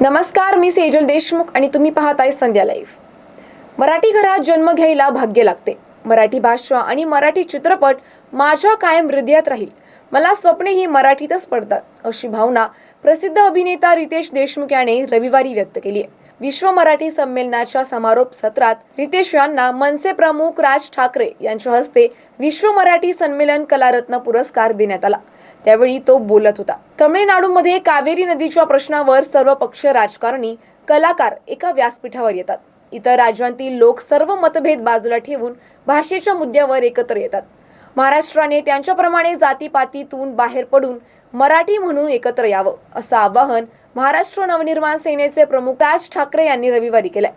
नमस्कार मी सेजल देशमुख आणि तुम्ही पाहताय संध्या लाईव्ह. मराठी घरात जन्म घ्यायला भाग्य लागते. मराठी भाषा आणि मराठी चित्रपट माझ्या कायम हृदयात राहील. मला स्वप्ने ही मराठीतच पडतात अशी भावना प्रसिद्ध अभिनेता रितेश देशमुख याने रविवारी व्यक्त केली आहे. विश्व मराठी संमेलनाच्या समारोप सत्रात रितेश यांना मनसे प्रमुख राज ठाकरे यांच्या हस्ते विश्व मराठी संमेलन कलारत्न पुरस्कार देण्यात आला. त्यावेळी तो बोलत होता. तमिळनाडूमध्ये कावेरी नदीच्या प्रश्नावर सर्व पक्ष राजकारणी कलाकार एका व्यासपीठावर येतात. इतर राज्यांतील लोक सर्व मतभेद बाजूला ठेवून भाषेच्या मुद्द्यावर एकत्र येतात. महाराष्ट्राने त्यांच्याप्रमाणे जातीपातीतून बाहेर पडून मराठी म्हणून एकत्र यावं असं आवाहन महाराष्ट्र नवनिर्माण सेनेचे प्रमुख राज ठाकरे यांनी रविवारी केलंय.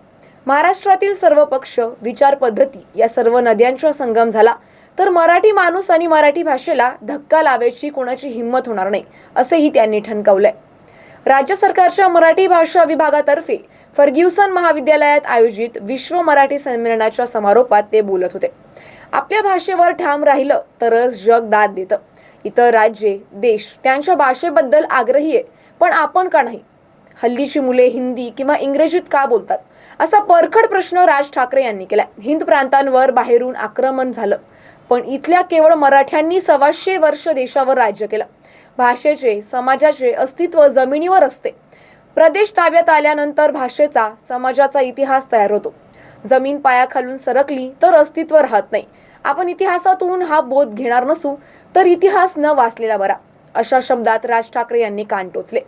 महाराष्ट्रातील सर्व पक्ष विचार पद्धती या सर्व नद्यांचा संगम झाला तर मराठी माणूस आणि मराठी भाषेला धक्का लावायची कोणाची हिंमत होणार नाही असेही त्यांनी ठणकावलंय. राज्य सरकारच्या मराठी भाषा विभागातर्फे फर्ग्युसन महाविद्यालयात आयोजित विश्व मराठी संमेलनाच्या समारोपात ते बोलत होते. आपल्या भाषेवर ठाम राहिलं तरच जग दाद देतं. इतर राज्ये देश त्यांच्या भाषेबद्दल आग्रही आहे पण आपण का नाही? हल्लीची मुले हिंदी किंवा इंग्रजीत का बोलतात? असा परखड प्रश्न राज ठाकरे यांनी केला हिंद प्रांतांवर बाहेरून आक्रमण झालं पण इथल्या केवळ मराठ्यांनी सव्वाशे वर्ष देशावर राज्य केलं. भाषेचे समाजाचे अस्तित्व जमिनीवर असते. प्रदेश ताब्यात आल्यानंतर भाषेचा समाजाचा इतिहास तयार होतो. जमीन पायाखालून सरकली तर अस्तित्व राहत नाही. आपण इतिहासातून हा बोध घेणार नसू तर इतिहास न वाचलेला बरा अशा शब्दात राज ठाकरे यांनी कान टोचले.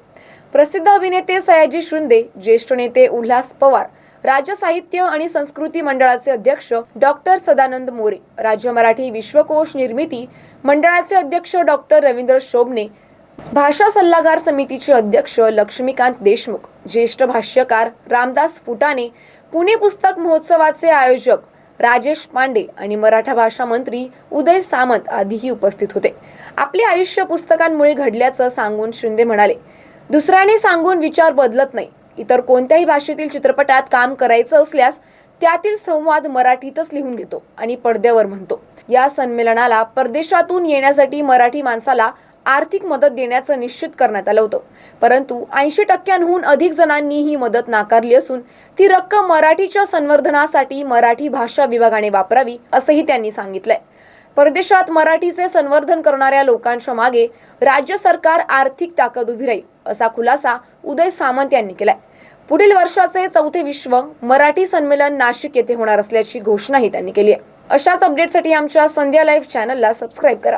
प्रसिद्ध अभिनेते सयाजी शिंदे ज्येष्ठ नेते उल्हास पवार राज्य साहित्य आणि संस्कृती मंडळाचे अध्यक्ष डॉक्टर सदानंद मोरे राज्य मराठी विश्वकोश निर्मिती मंडळाचे अध्यक्ष डॉक्टर रवींद्र शोभने भाषा सल्लागार समितीचे अध्यक्ष लक्ष्मीकांत देशमुख ज्येष्ठ भाष्यकार रामदास फुटाणे पुणे पुस्तक महोत्सवाचे आयोजक राजेश पांडे आणि मराठा भाषा मंत्री उदय सामंत आदीही उपस्थित होते. आपले आयुष्य पुस्तकांमुळे घडल्याचं सांगून शिंदे म्हणाले दुसऱ्याने सांगून विचार बदलत नाही. इतर कोणत्याही भाषेतील चित्रपटात काम करायचं असल्यास त्यातील संवाद मराठीतच लिहून घेतो आणि पडद्यावर म्हणतो. या संमेलनाला परदेशातून येण्यासाठी मराठी माणसाला आर्थिक मदत देण्याचं निश्चित करण्यात आलं होतं. परंतु ऐंशी टक्क्यांहून अधिक जणांनी ही मदत नाकारली असून ती रक्कम मराठीच्या संवर्धनासाठी मराठी भाषा विभागाने वापरावी असंही त्यांनी सांगितलंय. परदेशात मराठीचे संवर्धन करणाऱ्या लोकांच्या मागे राज्य सरकार आर्थिक ताकद उभी राहील असा खुलासा उदय सामंत यांनी केलाय. पुढील वर्षाचे चौथे विश्व मराठी संमेलन नाशिक येथे होणार असल्याची घोषणाही त्यांनी केली आहे. अशाच अपडेटसाठी आमच्या संध्या लाईव्ह चॅनलला सबस्क्राईब करा.